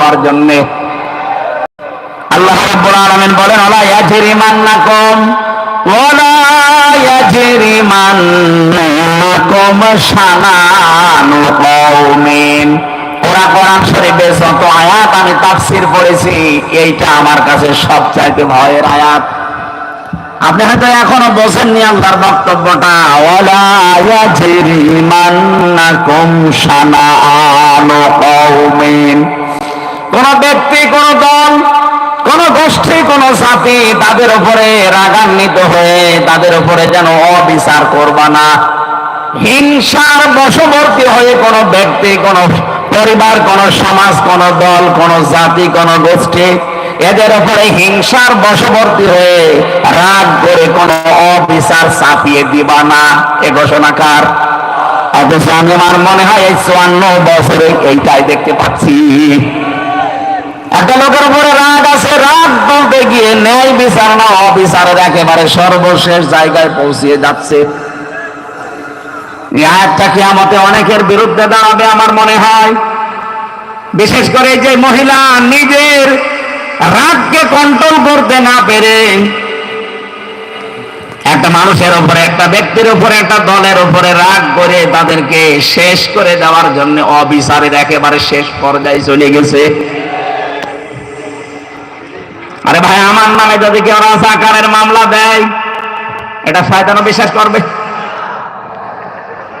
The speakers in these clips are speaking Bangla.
দেওয়ার জন্য। আল্লাহ রাব্বুল বলেন, ওলা ইয়াজরিমান্নাকুম শানানু পড়েছি, এইটা আমার কাছে সবচাইতে ভয়ের আয়াত। আপনি হয়তো এখনও বোঝেননি আল্লাহর বক্তব্যটা ওয়ালা ইয়াজরিমান্নাকুম শানাআনু কওমিন। কোন ব্যক্তি, কোন দল, কোন গোষ্ঠী, কোন জাতি তাদের উপরে রাগান্বিত হয়ে, তাদের উপরে যেন অবিচার করবা না। হিংসার বশবর্তী হয়ে কোন ব্যক্তি, কোন পরিবার, কোন সমাজ, কোন দল, কোন জাতি, কোন গোষ্ঠী এদের উপরে হিংসার বশবর্তী হয়ে রাগ করে কোন অবিচার চাপিয়ে দিবা না। এ ঘোষণাকার অথচ আমি আমার মনে হয় এই চুয়ান্ন বছরে এইটাই দেখতে পাচ্ছি। লোকের উপরে রাগ আছে, রাগ বলতে গিয়ে ন্যায় বিচার না অবিচারের একেবারে সর্বশেষ জায়গায় পৌঁছিয়ে যাচ্ছে। এই কিয়ামতে অনেকের বিরুদ্ধে দাঁড়াবে আমার মনে হয়। বিশেষ করে যে মহিলা নিজের রাগকে কন্ট্রোল করতে না পেরে একটা মানুষের উপরে, একটা ব্যক্তির উপরে, একটা দলের উপরে রাগ করে তাদেরকে শেষ করে দেওয়ার জন্য অবিচারের একেবারে শেষ পর্যায়ে চলে গেছে। আরে ভাই, আমার নামে যদি কেউ রাজাকারের মামলা দেয়, এটা শয়তানও বিশ্বাস করবে।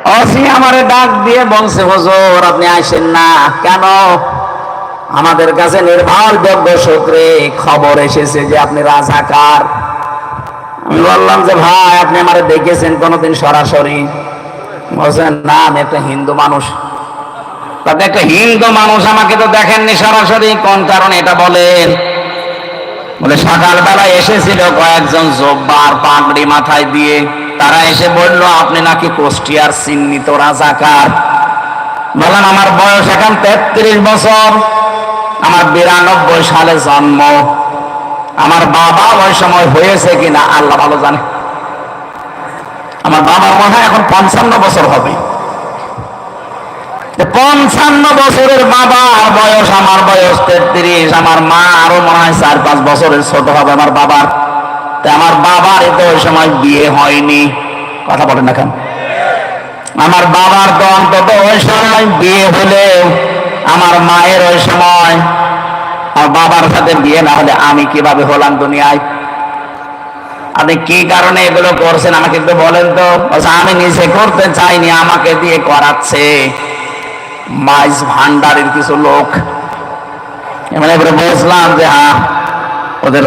অসি আমারে ডাক দিয়ে বলছে, হুজুর, আপনি আসেন না। কেন? আমাদের কাছে নির্ভরযোগ্য সূত্রে খবর এসেছে যে আপনি রাজাকার। আমি বললাম যে, ভাই, আপনি আমারে দেখেছেন কোনোদিন সরাসরি? বলছেন না, আমি একটা হিন্দু মানুষ। তাতে একটা হিন্দু মানুষ আমাকে তো দেখেননি সরাসরি, কোন কারণে এটা বলেন? বলে সকালবেলা এসেছিল কয়েকজন জব্বার পাগড়ি মাথায় দিয়ে। তারা এসে বলল, আপনি নাকি কুষ্টিয়ার চিহ্নিত রাজাকার। বলেন, আমার বয়স এখন তেত্রিশ বছর। আমার বিরানব্বই সালে জন্ম। আমার বাবা ওই সময় হয়েছে কিনা আল্লাহ ভালো জানে। আমার বাবার মনে হয় এখন পঞ্চান্ন বছর হবে। পঞ্চান্ন বছরের বাবার বয়স আমার বয়স তেত্রিশ। আমার মা আরও মনে হয় চার পাঁচ বছরের ছোট হবে আমার বাবার। তা আমার বাবার তো ওই সময় বিয়ে হয়নি। কথা বলেন না কেন? আমার বাবার তো অন্তত ওই সময় বিয়ে হলে আমার মায়ের ওই সময়। আমার বাবার সাথে বিয়ে না হলে আমি কীভাবে হলাম দুনিয়ায়? আপনি কি কারণে এগুলো করছেন আমাকে একটু বলেন তো? আমি নিজে করতে চাইনি, আমাকে দিয়ে করাচ্ছে। মাইজ ভান্ডারের কিছু লোক। মানে এবারে বুঝলাম যে হ্যাঁ ওদের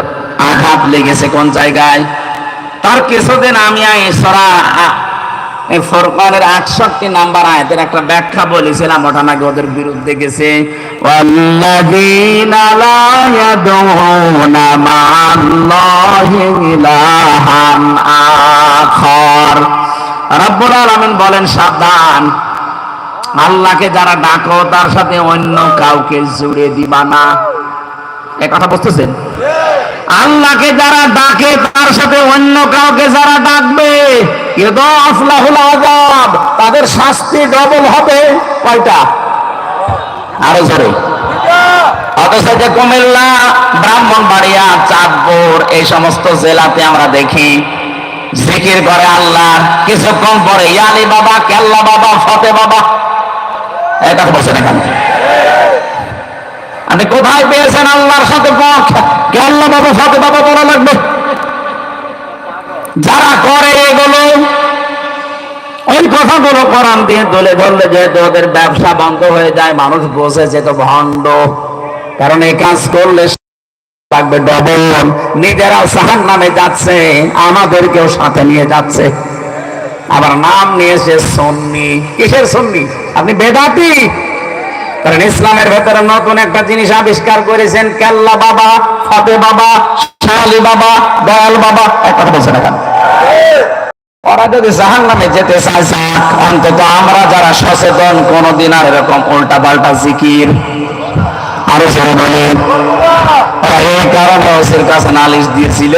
আঘাত লেগেছে কোন জায়গায়? তার কিছুদিন আমি সরা এই আটষট্টি নাম্বার আয়াতের একটা ব্যাখ্যা বলেছিলাম, ওটা নাকি ওদের বিরুদ্ধে গেছে। রব্বুল আলামিন বলেন, সাবধান আল্লাহকে যারা ডাকো, তার সাথে অন্য কাউকে জুড়ে দিবা না। এ কথা বুঝতেছেন? আল্লাহকে যারা ডাকে, তার সাথে অন্য কাউকে যারা ডাকবে তাদের শাস্তি ডবল হবে। কয়টা? আরও জোরে। যে কুমিল্লা, ব্রাহ্মণবাড়িয়া, চাঁদপুর, এই সমস্ত জেলাতে আমরা দেখি, জিকির করে আল্লাহ, কিছুক্ষণ পরে, ইয়ালি বাবা, কেল্লা বাবা, ফতে বাবা এটা বলছেন এখানে আপনি কোথায় পেয়েছেন আল্লাহর সাথে পথ কে আল্লাহ বাবা ফতে বাবা লাগবে? যারা করে এগুলো, ওই কথাগুলো দিয়ে ধরলে যেহেতু ওদের ব্যবসা বন্ধ হয়ে যায়, মানুষ বসেছে ভণ্ড। কারণ এই কাজ করলে লাগবে ডবল সাহান নামে যাচ্ছে, আমাদেরকেও সাথে নিয়ে যাচ্ছে। আবার নাম নিয়েছে সন্নি। কিসের সন্নি? আপনি বেদাতি? কারণ ইসলামের ভেতরে নতুন একটা জিনিস আবিষ্কার করেছেন, কেল্লা বাবা, ফতে বাবা, শালি বাবা, দয়াল বাবা। এক কথা বলছেন এখানে ওরা যদি জাহান নামে যেতে অন্তত আমরা যারা সচেতন, কোনদিন আর এরকম উল্টা পাল্টা জিকির। আরও এই কারণে ওসির কাছে নালিশ দিয়েছিল।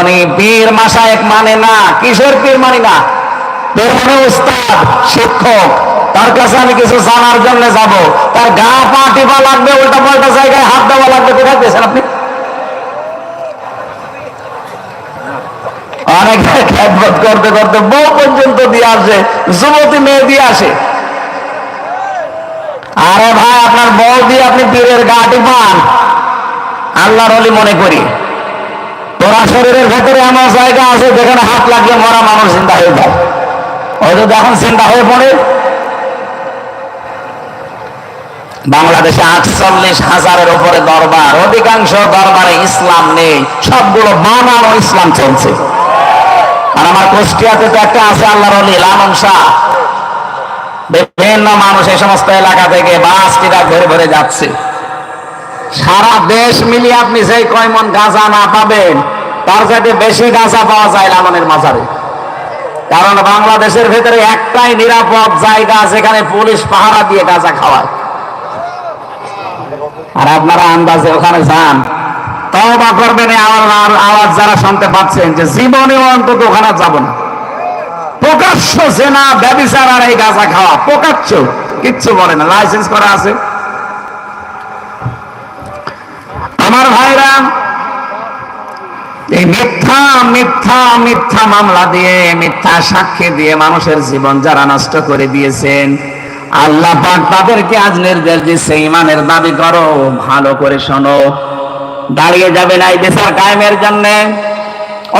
উনি পীর মাসায়েক মানে না কিসের পীর মানে না। পীর মানে উস্তাদ, শিক্ষক, তার কাছে আমি কিছু জানার জন্য যাব। তার গা পা টিপা লাগবে উল্টা পাল্টা জায়গায় হাত দেওয়া লাগবে, কোথায় পেয়েছেন আপনি? অনেক করতে করতে বউ পর্যন্ত দিয়ে আসে, যুবতী মেয়ে দিয়ে আসে। আরে ভাই, আপনার বউ দিয়ে আপনি পীরের গাটি পান আল্লাহর অলি মনে করি। তোরা শরীরের ভেতরে এমন জায়গা আছে যেখানে হাত লাগলে মরা মানুষ চিন্তা হয়ে যায়। যদি এখন চিন্তা হয়ে পড়ে। বাংলাদেশে আটচল্লিশ হাজারের উপরে দরবার, অধিকাংশ দরবারে ইসলাম নেই। সবগুলো বানানো ইসলাম চলছে। আর আমার কুষ্টিয়াতে তো একটা আছে আল্লাহর লালন শাহ। বিভিন্ন মানুষ এই সমস্ত এলাকা থেকে বাস টিরা ধরে ধরে যাচ্ছে। সারা দেশ মিলিয়ে আপনি সেই কয়মন গাঁজা না পাবেন তার চাইতে বেশি গাছা পাওয়া যায় লালনের মাজারে। কারণ বাংলাদেশের ভেতরে একটাই নিরাপদ জায়গা যেখানে পুলিশ পাহারা দিয়ে গাঁজা খাওয়ায়। আর আপনারা আন্দাজে ওখানে যান। তবা করবেন আমার আওয়াজ যারা শুনতে পাচ্ছেন যে জীবনে অন্তত ওখানে যাব না। প্রকাশ্য সেনা ব্যবচার আর এই গাঁজা খাওয়া প্রকাশ্য। কিচ্ছু বলে না লাইসেন্স করা আছে। আমার ভাইরা এই মিথ্যা মিথ্যা মিথ্যা মামলা দিয়ে, মিথ্যা সাক্ষী দিয়ে মানুষের জীবন যারা নষ্ট করে দিয়েছেন, আল্লাহ পাক তাদেরকে আজ নির্দেশ দিচ্ছে ইমানের দাবি করো, ভালো করে শোনো। দাঁড়িয়ে যাবে না এই দেশের কায়েমের জন্য।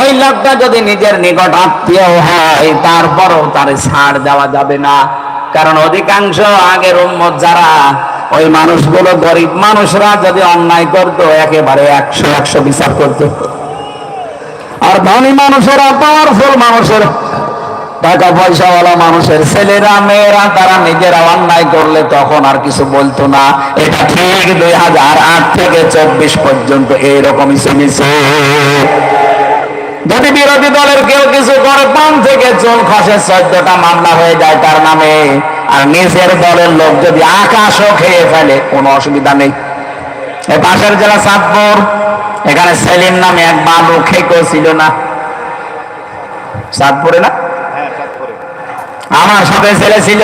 ওই লোকটা যদি নিজের নিকট আত্মীয় হয়, তারপরও তার ছাড় দেওয়া যাবে না। কারণ অধিকাংশ আগের উম্মত যারা, ওই মানুষগুলো গরিব মানুষরা যদি অন্যায় করতো, একেবারে একশো একশো বিচার করতো। ধনী মানুষেরা পাওয়ারফুল মানুষের। টাকা পয়সাওয়ালা মানুষের ছেলেরা, মেয়েরা, তারা নিজেরা অন্যায় করলে তখন আর কিছু বলতো না। এটা ঠিক দুই হাজার আট থেকে চব্বিশ পর্যন্ত এইরকমই শুনেছে যদি বিরোধী দলের কেউ কিছু করে পান থেকে চোল খসে চোদ্দটা মামলা হয়ে যায় তার নামে। আর নিজের দলের লোক যদি আকাশও খেয়ে ফেলে, কোনো অসুবিধা নেই। পাশের জেলা চাঁদপুর এখানে সেলিম নামে এক বাবু খেকেও ছিল না। চাঁদপুরে না? আমার সাথে ছেলে ছিল।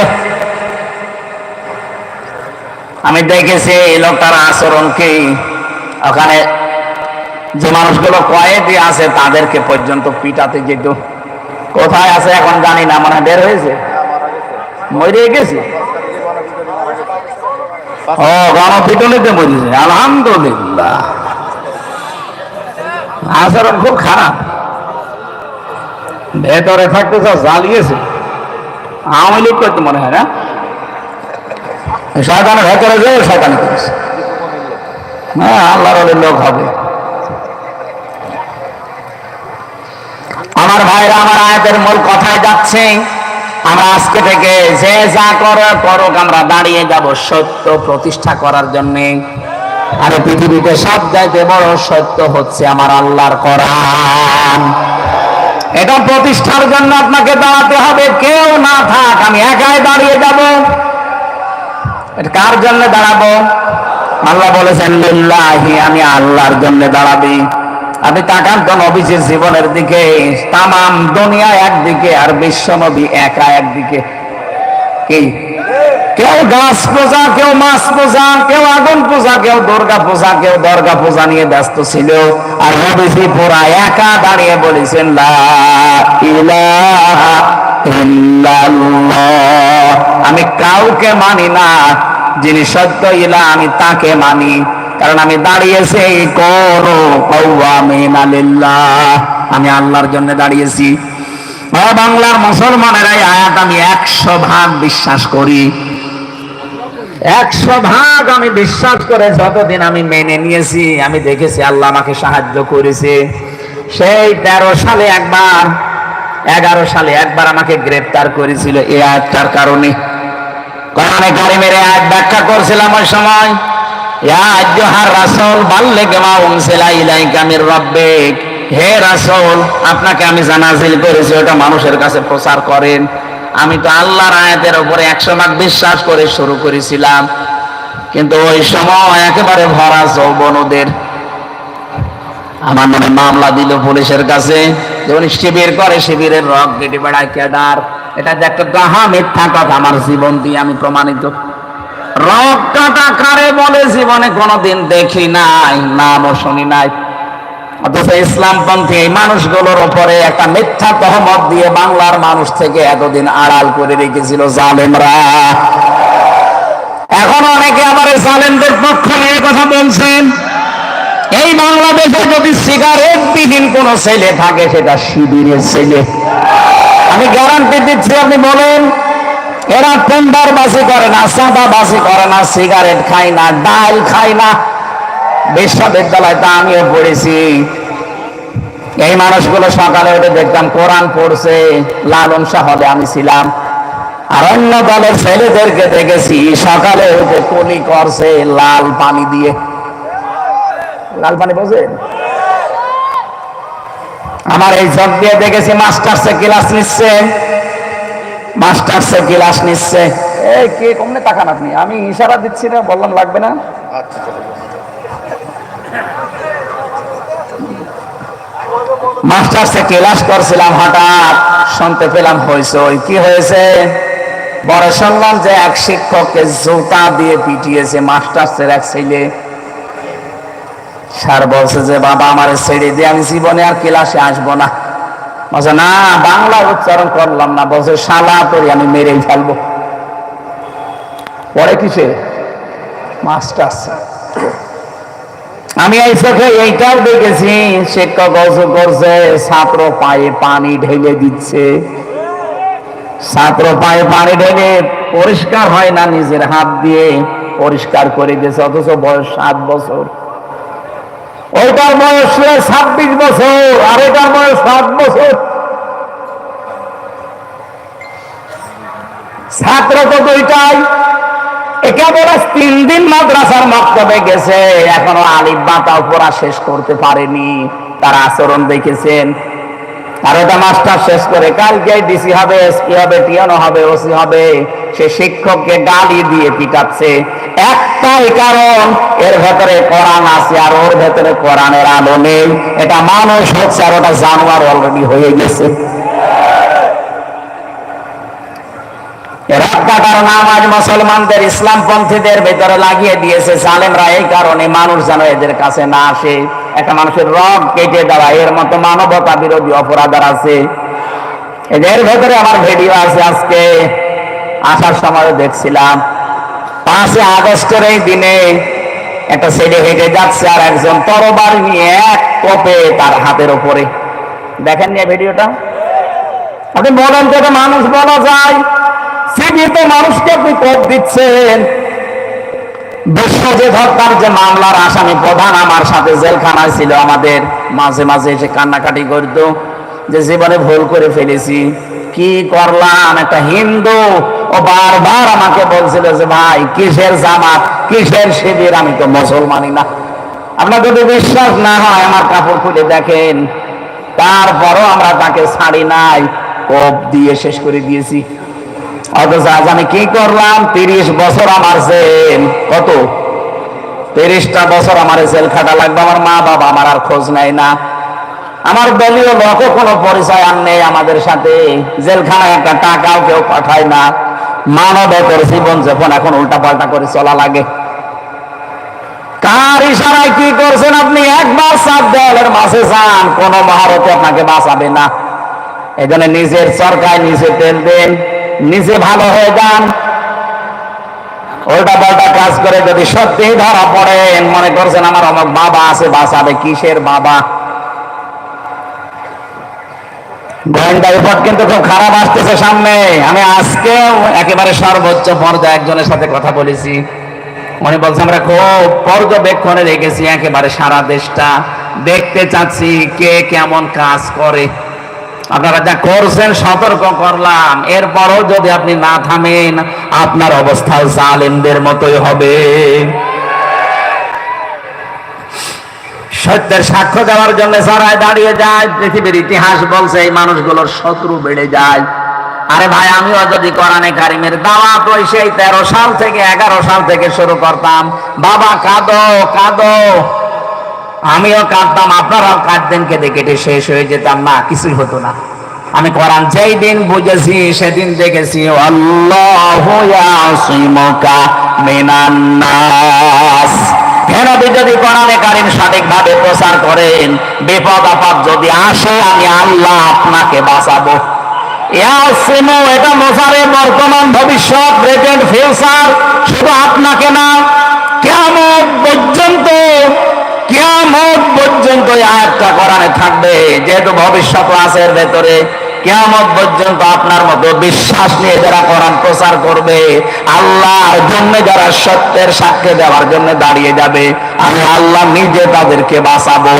আমি দেখেছি এই লোকটার আচরণ কি। ওখানে যে মানুষগুলো কয়েদি আছে তাদেরকে পর্যন্ত পিটাতে যেত। কোথায় আছে এখন জানি না মানে বের হয়েছে? মরে গেছে? আচরণ খুব খারাপ। ভেতরে থাকতে সব জ্বালিয়েছে। করতে মনে হয় না? ভেতরে যে শয়তানি করেছে। হ্যাঁ আল্লাহর লোক হবে। আমার ভাইরা, আমার আয়াতের মূল কথায় যাচ্ছে। আমরা আজকে থেকে যে যা করো করুক, আমরা দাঁড়িয়ে যাব সত্য প্রতিষ্ঠা করার জন্য। আর পৃথিবীতে সব চাইতে বড় সত্য হচ্ছে আমার আল্লাহর কোরআন। এটা প্রতিষ্ঠার জন্য আপনাকে দাঁড়াতে হবে, কেউ না থাক, আমি একাই দাঁড়িয়ে যাব। এটা কার জন্য দাঁড়াবো? আল্লাহ বলেছেন, লিল্লাহি, আমি আল্লাহর জন্য দাঁড়াবি। আপনি তাকান তো নবীজির জীবনের দিকে, তামাম দুনিয়া একদিকে আর বিশ্ব নবী একা একদিকে। কি? কেউ গাছ পূজা, কেউ মাছ পূজা, কেউ আগুন পূজা, কেউ দুর্গা পূজা, কেউ দর্গা পূজা নিয়ে ব্যস্ত ছিল। আর নবীজি পুরা একা দাঁড়িয়ে বলেছেন আমি কাউকে মানি না, যিনি সত্য ইলা, আমি তাকে মানি। কারণ আমি দাঁড়িয়েছি করো আমি আল্লাহর জন্য দাঁড়িয়েছি। বাংলার মুসলমানেরা আয়াত আমি একশো ভাগ বিশ্বাস করি। একশো ভাগ আমি বিশ্বাস করে যতদিন আমি মেনে নিয়েছি, আমি দেখেছি আল্লাহ আমাকে সাহায্য করেছে। সেই তেরো সালে একবার, এগারো সালে একবার আমাকে গ্রেপ্তার করেছিল এই আয়াতটার কারণে। কোরআনে কারিমের আয়াত ব্যাখ্যা করছিলাম ওই সময়। আমি তো আল্লাহর আয়াতের উপরে একশো ভাগ বিশ্বাস করে শুরু করেছিলাম। কিন্তু ওই সময় একেবারে ভরা আমার নামে মামলা দিল পুলিশের কাছে শিবির করে, শিবিরের রক কেটে বেড়ায় ক্যাডার এটা যে একটা মিথ্যা কথা, আমার জীবন দিয়ে আমি প্রমাণিত রক্তটা কারে বলে, জীবনে কোনোদিন দেখি নাই, নামও শুনি নাই। অথচ ইসলামপন্থী এই মানুষগুলোর উপরে একটা মিথ্যা তহমত দিয়ে বাংলার মানুষ থেকে এতদিন আড়াল করে রেখেছিল জালেমরা। এখন অনেকে আবার এই জালেমদের পক্ষ নিয়ে কথা বলছেন। এই বাংলাদেশে যদি সিগারেট বিহীন কোন ছেলে থাকে, সেটা শিবিরের ছেলে। আমি গ্যারান্টি দিচ্ছি, আপনি বলেন এরা টেন্ডার বাসি করে না, সাদা বাসি করে না, সিগারেট খায় না, ডাল খায় না। বিশ্ববিদ্যালয়তে আমিও পড়েছি। এই মানুষগুলো সকালে উঠে দেখতাম কোরআন পড়ছে, লালন সাহলে আমি ছিলাম। আর অন্য দলের ছেলেদেরকে দেখেছি, সকালে উঠে কলি করছে লাল পানি দিয়ে। লাল পানি বোঝেন আমার এই চোখ দিয়ে দেখেছি, মাস্টার্সে ক্লাস নিচ্ছে। মাস্টার্সে ক্লাস নিচ্ছে। এই কে কমনে তাকান আপনি। আমি ইশারা দিচ্ছি না বললাম লাগবে না। মাস্টার্সে ক্লাস করছিলাম হঠাৎ শুনতে পেলাম হয়েছে ওই কি হয়েছে? বড় শুনলাম যে এক শিক্ষককে জুতা দিয়ে পিটিয়েছে মাস্টার্সের এক ছেলে। স্যার বলছে যে বাবা আমার ছেড়ে দিয়ে আমি জীবনে আর ক্লাসে আসব না। বলছে না, বাংলা উচ্চারণ করলাম না। বলছে, শালা তোরে, আমি মেরেই ফেলব। পরে কিসে? মাস্টার্স। আমি এই চোখে এইটাও দেখেছি শিক্ষক অজু করছে, ছাত্র পায়ে পানি ঢেলে দিচ্ছে। ছাত্র পায়ে পানি ঢেলে পরিষ্কার হয় না নিজের হাত দিয়ে, পরিষ্কার করে দিয়েছে, অথচ বয়স সাত বছর। ওইটার বয়স ছিল ছাব্বিশ বছর, আর এটার বয়স সাত বছর। ছাত্র তো দুইটাই। একেবারে তিন দিন মাদ্রাসার মক্তবে গেছে, এখনও আলিফ বাতাও পড়া শেষ করতে পারেনি। তার আচরণ দেখেছেন আর ওটা মাস্টার শেষ করে কালকে ডিসি হবে, এসপি হবে টিয়ানো হবে, ওসি হবে, সে শিক্ষককে গালি দিয়ে পিটাচ্ছে। একটাই কারণ, এর ভেতরে কোরআন আছে আর ওর ভেতরে কোরআনের আলো নেই। এটা মানুষ হচ্ছে আর ওটা জানোয়ার অলরেডি হয়ে গেছে। রাতকাটার নাম আজ মুসলমানদের, ইসলামপন্থীদের ভেতরে লাগিয়ে দিয়েছে সালেমরা এই কারণে মানুষ যেন এদের কাছে না আসে। একটা মানুষের রগ কেটে দেওয়া, এর মতো মানবতা বিরোধী অপরাধার আছে। এদের ভেতরে আমার ভিডিও আছে আজকে। আসার সময় দেখছিলাম। পাঁচে আগস্টের এই দিনে একটা ছেলে হেঁটে যাচ্ছে আর একজন তরবার নিয়ে এক কোপে তার হাতের উপরে। দেখেন নিয়ে ভিডিওটা আপনি বলেন তো মানুষ বলা যায়। জীবিত মানুষকে আপনি কোপ দিচ্ছেন বিশ্বজিৎ হত্যার যে মামলার আসামি প্রধান আমার সাথে জেলখানায় ছিল, আমাদের মাঝে মাঝে এসে কান্নাকাটি করত, যে জীবনে ভুল করে ফেলেছি। কি করলাম? একটা হিন্দু ও বারবার আমাকে বলছিল যে, ভাই, কিসের জামাত? কিসের শিবির? আমি তো মুসলমানই না। আপনার যদি বিশ্বাস না হয়, আমার কাপড় খুলে দেখেন। তারপরও আমরা তাকে ছাড়ি নাই, কোপ দিয়ে শেষ করে দিয়েছি। অথচ আজ আমি কি করলাম? তিরিশ বছর আমার জেল। কত? তিরিশটা বছর আমার জেল খাটা লাগবে। আমার মা বাবা আমার আর খোঁজ নেয় না। আমার দলীয় লোকও কোনো পরিচয় আর নেই আমাদের সাথে। জেলখানায় একটা টাকাও কেউ পাঠায় না। মানবতর জীবন যখন এখন উল্টা পাল্টা করে চলা লাগে। কার ইশারায় কি করছেন আপনি? একবার সাত দেওয়ালের মাসে যান। কোন মহারতে আপনাকে বাঁচাবে না। এই জন্য নিজের সরকার নিজে তেল দেন। নিজে ভালো হয়ে যান। উল্টা পাল্টা কাজ করে যদি সত্যি ধরা পড়েন, মনে করছেন আমার অমক বাবা আছে, বাঁচাবে কিসের বাবা? খুব খারাপ আসতেছে সামনে। আমি আজকেও একেবারে সর্বোচ্চ পর্যায়ে একজনের সাথে কথা বলেছি। উনি বলছে, আমরা খুব পর্যবেক্ষণে রেখেছি একেবারে সারা দেশটা। দেখতে চাচ্ছি কে কেমন কাজ করে। আপনারা যা করছেন সতর্ক করলাম। এরপরও যদি আপনি না থামেন, আপনার অবস্থা জালেমদের মতোই হবে। সত্যের সাক্ষ্য দেওয়ার জন্য সরাই দাঁড়িয়ে যায়, পৃথিবীর ইতিহাস বলছে এই মানুষগুলোর শত্রু বেড়ে যায়। আরে ভাই, আমিও যদি কোরআনে কারিমের দাওয়াত ওই সেই তেরো সাল থেকে, এগারো সাল থেকে শুরু করতাম। বাবা, কাঁদো কাঁদো। আমিও কাঁদতাম, আপনারাও কাঁদতেন, কেঁদে কেটে শেষ হয়ে যেতাম। না, কিছুই হতো না। আমি কোরআন যেই দিন বুঝেছি, সেদিন দেখেছি প্রচার করেন যদি আসে, আমি আল্লাহ আপনাকে এটা বর্তমান ভবিষ্যৎ প্রেজেন্ট ফিউচার শুধু আপনাকে না, কিয়ামত পর্যন্ত কিয়ামত পর্যন্ত আয়াতটা কোরআনে থাকবে। যেহেতু ভবিষ্যৎ ক্লাসের ভেতরে পর্যন্ত আপনার মতো বিশ্বাস নিয়ে যারা কোরআন প্রচার করবে, আল্লাহর জন্য যারা সত্যের সাক্ষ্য দেওয়ার জন্য দাঁড়িয়ে যাবে, আমি আল্লাহ নিজে তাদেরকে বাঁচাবো।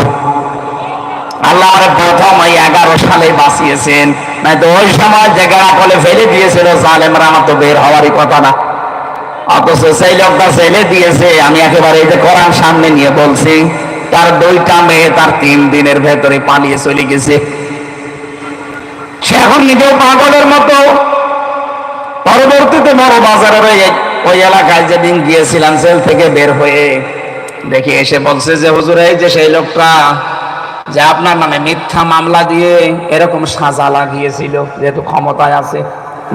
আল্লাহ প্রথম এগারো সালে বাঁচিয়েছেন। নাই তো ওই সময় যে গেড়া ফেলে দিয়েছিল আমার তো বের হওয়ারই কথা না। অথচ সেই লোকটা ছেলে দিয়েছে, আমি একেবারে এই যে কোরআন সামনে নিয়ে বলছি, তার দুইটা মেয়ে তার তিন দিনের ভেতরে পালিয়ে চলে গেছে। সে এখন নিজেও পাগলের মতো। পরবর্তীতে বড় বাজারের ওই এলাকায় যেদিন গিয়েছিলাম সেল থেকে বের হয়ে দেখি এসে বলছে যে, হুজুর, এই যে সেই লোকটা, যে আপনার নামে মিথ্যা মামলা দিয়ে এরকম সাজা লাগিয়েছিল, যেহেতু ক্ষমতায় আছে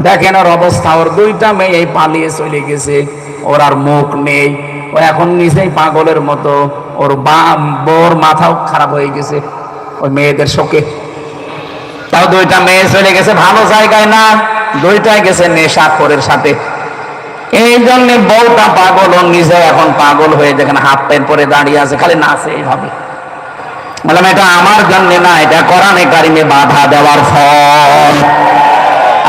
দেখেন ওর অবস্থা, ওর দুইটা মেয়ে পালিয়ে চলে গেছে, ওর আর মুখ নেই, ও এখন নিজেই পাগলের মতো, ওর বাম বোর মাথাও খারাপ হয়ে গেছে, ওই মেয়েদের শোকে। তাও দুইটা মেয়ে চলে গেছে, ভালো জায়গায় না, দুইটাই গেছে নেশাখোরের সাথে। এই জন্য বউটা পাগল, ও নিজে এখন পাগল হয়ে যেখানে হাফ প্যান্ট পরে দাঁড়িয়ে আছে, খালি নাচে এইভাবে বললাম, এটা আমার জন্য না, এটা কোরআনে কারিমে বাধা দেওয়ার ফল।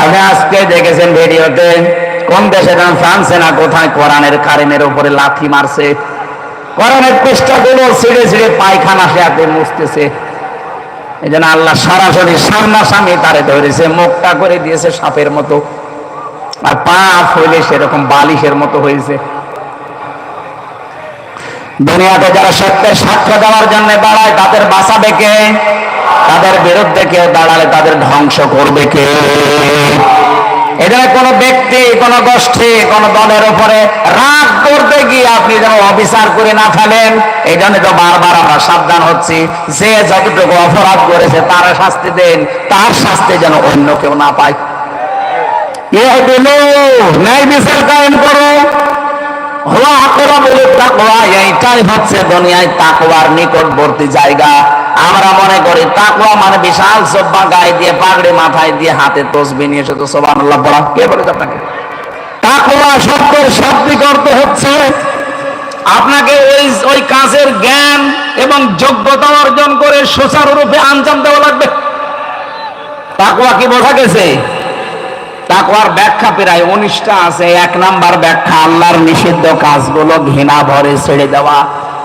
আপনি আজকে দেখেছেন ভিডিওতে, কোন দেশে যেন ফ্রান্সে না, কোথায় কোরআনের কারিমের উপরে লাথি মারছে। কোরআনের পৃষ্ঠাগুলো ছিঁড়ে ছিঁড়ে পায়খানা সে হাতে মুছতেছে। এই জন্য আল্লাহ সরাসরি সামনাসামনি তারে ধরেছে, মুখটা করে দিয়েছে সাপের মতো। আর পা ফলে সেরকম বালিশের মতো হয়েছে। দুনিয়াতে যারা সত্যের সাক্ষ্য দেওয়ার জন্য দাঁড়ায়, তাদের বাঁচাবে কে? তাদের বিরুদ্ধে কেউ দাঁড়ালে তাদের ধ্বংস করবে কে? এখানে কোন ব্যক্তি, কোন গোষ্ঠী, কোন দলের উপরে রাগ করতে গিয়ে আপনি যেন অবিচার করে না ফেলেন, এই জন্য তো বারবার আমরা সাবধান হচ্ছি। যে যতটুকু অপরাধ করেছে, তার শাস্তি দেন, তার শাস্তি যেন অন্য কেউ না পায়। এ দিল ন্যায় বিচার কায়েম করো। হওয়া বলে হচ্ছে দুনিয়ায় তাকওয়ার নিকটবর্তী জায়গা। আমরা মনে করি মানে বিশাল দিয়ে মাথায় দিয়ে হাতে নিয়ে আপনাকে? হচ্ছে আপনাকে ওই ওই কাজের জ্ঞান এবং যোগ্যতা অর্জন করে সুচারুরূপে আঞ্জাম দেওয়া লাগবে। তাকওয়া কি বোঝা গেছে? তাকওয়ার ব্যাখ্যা প্রায় উনিশটা আছে। এক নাম্বার ব্যাখ্যা, আল্লাহর নিষিদ্ধ কাজগুলো ঘৃণা ভরে ছেড়ে দেওয়া।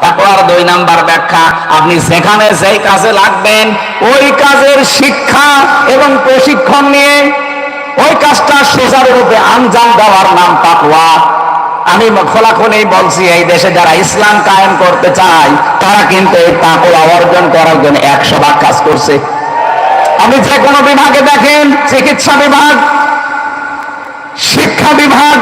তাকওয়ার দুই নাম্বার ব্যাখ্যা, আপনি যেখানে যেই কাজে লাগবেন, ওই কাজের শিক্ষা এবং প্রশিক্ষণ নিয়ে ওই কাজটা সুচারুরূপে আঞ্জাম দেওয়ার নাম তাকওয়া। আমি খোলাখুলি বলছি, এই দেশে যারা ইসলাম কায়েম করতে চায়, তারা কিন্তু এই তাকওয়া অর্জন করার জন্য একশো ভাগ কাজ করছে। আপনি যে কোনো বিভাগে দেখেন, চিকিৎসা বিভাগ শিক্ষা বিভাগ।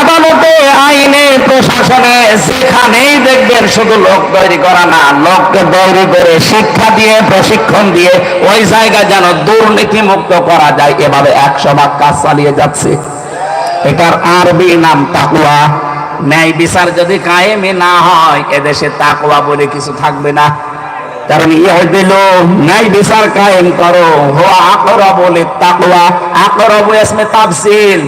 আদালতে, আইনে, প্রশাসনে যেখানেই দেখবেন শুধু লোক তৈরি করা না, লোককে তৈরি করে শিক্ষা দিয়ে, প্রশিক্ষণ দিয়ে ওই জায়গা যেন দুর্নীতি মুক্ত করা যায়, এভাবে একশো ভাগ কাজ চালিয়ে যাচ্ছে। এটার আরবি নাম তাকুয়া ন্যায় বিচার যদি কায়েমে না হয়, এদেশে তাকুয়া বলে কিছু থাকবে না। কারণ ইয়ে দিল ন্যায় বিচার কায়েম করো। হো আকরা বলে তাকওয়া আকরা এসমে তাফসিল।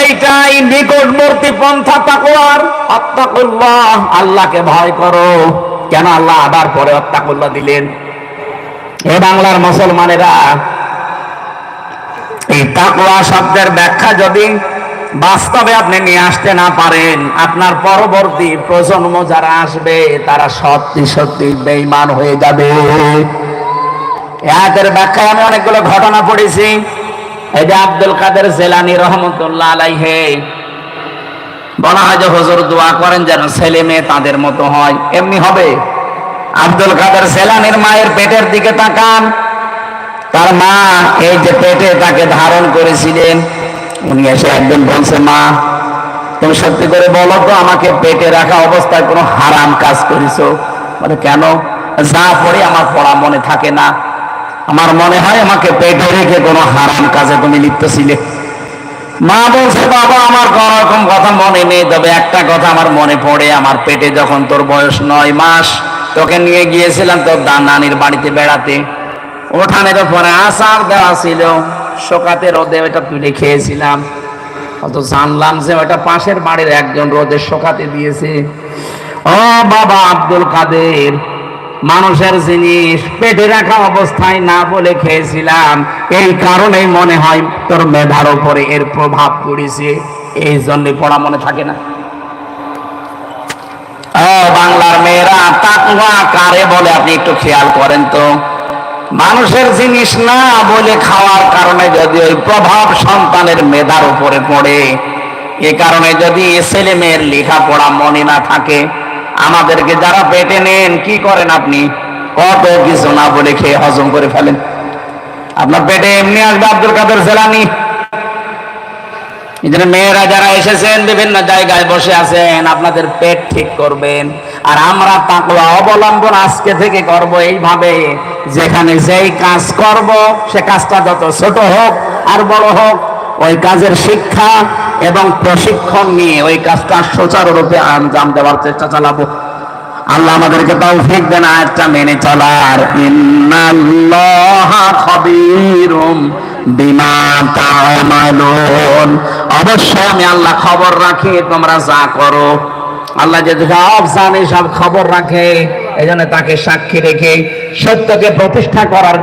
এইটাই নিকটবর্তী পন্থা তাকওয়ার। আত্তাকুল্লাহ, আল্লাহকে ভয় করো। কেন আল্লাহ আবার পরে আত্তাকুল্লাহ দিলেন? এ বাংলার মুসলমানেরা, এই তাকওয়া শব্দের ব্যাখ্যা যদি বাস্তবে আপনি নিয়ে আসতে না পারেন। আপনার পরবর্তী প্রজন্ম যারা আসবে, তারা সত্যি সত্যি বেঈমান হয়ে যাবে। এদের ব্যাখ্যায় আমি অনেকগুলো ঘটনা পড়েছি। এই যে আব্দুল কাদের জেলানি রহমতুল্লাহ আলাইহে, বলা হয় যে হুজুর দোয়া করেন যেন ছেলে মেয়ে তাদের মতো হয়। এমনি হবে। আব্দুল কাদের জেলানির মায়ের পেটের দিকে তাকান। তার মা এই যে পেটে তাকে ধারণ করেছিলেন উনি এসে একদিন বলছে, মা, তুমি সত্যি করে বলো তো, আমাকে পেটে রাখা অবস্থায় কোনো হারাম কাজ করেছ? বলে, কেন? যা পড়ে আমার পড়া মনে থাকে না। আমার মনে হয় আমাকে পেটে রেখে কোনো হারাম কাজে তুমি লিপ্ত ছিলে। মা বলছে, বাবা, আমার কোন রকম কথা মনে নেই, তবে একটা কথা আমার মনে পড়ে। আমার পেটে যখন তোর বয়স নয় মাস, তোকে নিয়ে গিয়েছিলাম তোর দান নানির বাড়িতে বেড়াতে। ওঠানে তো পরে আচার দেওয়া ছিল। শোকাতে রোদে ওটা তুলে খেয়েছিলাম। অত জানলাম যে ওটা পাশের বাড়ির একজন রোদে শোকাতে দিয়েছে। ও বাবা আব্দুল কাদের, মানুষের জিনিস পেটে রাখা অবস্থায় না বলে খেয়েছিলাম। এই কারণেই মনে হয় তোর মেধার উপরে এর প্রভাব পড়েছে। এই জন্য পড়া মনে থাকে না। বাংলার মেয়েরা তাকুয়া কারে বলে আপনি একটু খেয়াল করেন তো। মানুষের জিনিস না বলে খাওয়ার কারণে যদি ওই প্রভাব সন্তানের মেধার উপরে পড়ে, এ কারণে যদি ছেলে মেয়ের লেখাপড়া মনে না থাকে, আমাদেরকে যারা পেটে নেন, কি করেন আপনি? কত কিছু না বলে খেয়ে হজম করে ফেলেন। আপনার পেটে এমনি আসবে আব্দুল কাদের জেলানি। মেয়েরা যারা এসেছেন, বিভিন্ন জায়গায় বসে আছেন, আপনাদের পেট ঠিক করবেন। আর আমরা তাকওয়া অবলম্বন আজকে থেকে করব এইভাবে, যেখানে যেই কাজ করব, সে কাজটা যত ছোট হোক আর বড় হোক, ওই কাজের শিক্ষা এবং প্রশিক্ষণ নিয়ে ওই কাজটা সুচারুরূপে আঞ্জাম দেওয়ার চেষ্টা চালাবো। আল্লাহ আমাদেরকে তাও তৌফিক দেন, আয়াতটা মেনে চলার। বিমা তা'মালুন অবশ্যই আমি আল্লাহ খবর রাখি, তোমরা যা করো। আল্লাহ যে সব জানে সব খবর রাখে এই তাকে সাক্ষী রেখে সত্যকে প্রতিষ্ঠা করার জন্য